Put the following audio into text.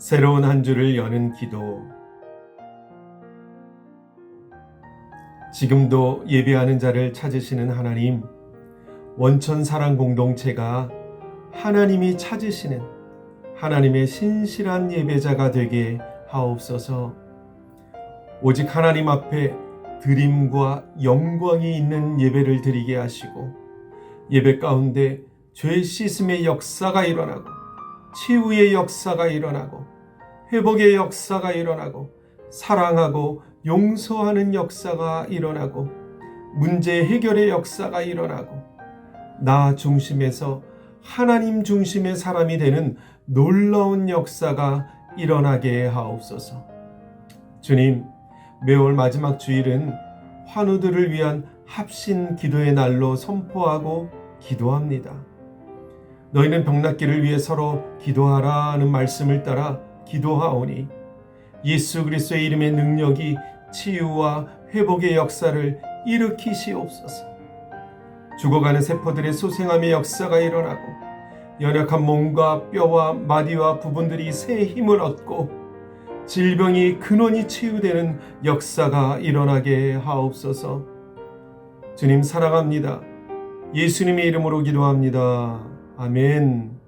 새로운 한 주를 여는 기도. 지금도 예배하는 자를 찾으시는 하나님, 원천 사랑 공동체가 하나님이 찾으시는 하나님의 신실한 예배자가 되게 하옵소서. 오직 하나님 앞에 드림과 영광이 있는 예배를 드리게 하시고 예배 가운데 죄 씻음의 역사가 일어나고 치유의 역사가 일어나고 회복의 역사가 일어나고 사랑하고 용서하는 역사가 일어나고 문제 해결의 역사가 일어나고 나 중심에서 하나님 중심의 사람이 되는 놀라운 역사가 일어나게 하옵소서. 주님, 매월 마지막 주일은 환우들을 위한 합신 기도의 날로 선포하고 기도합니다. 너희는 병낫기를 위해 서로 기도하라는 말씀을 따라 기도하오니 예수 그리스도의 이름의 능력이 치유와 회복의 역사를 일으키시옵소서. 죽어가는 세포들의 소생함의 역사가 일어나고 연약한 몸과 뼈와 마디와 부분들이 새 힘을 얻고 질병이 근원이 치유되는 역사가 일어나게 하옵소서. 주님 사랑합니다. 예수님의 이름으로 기도합니다. 아멘.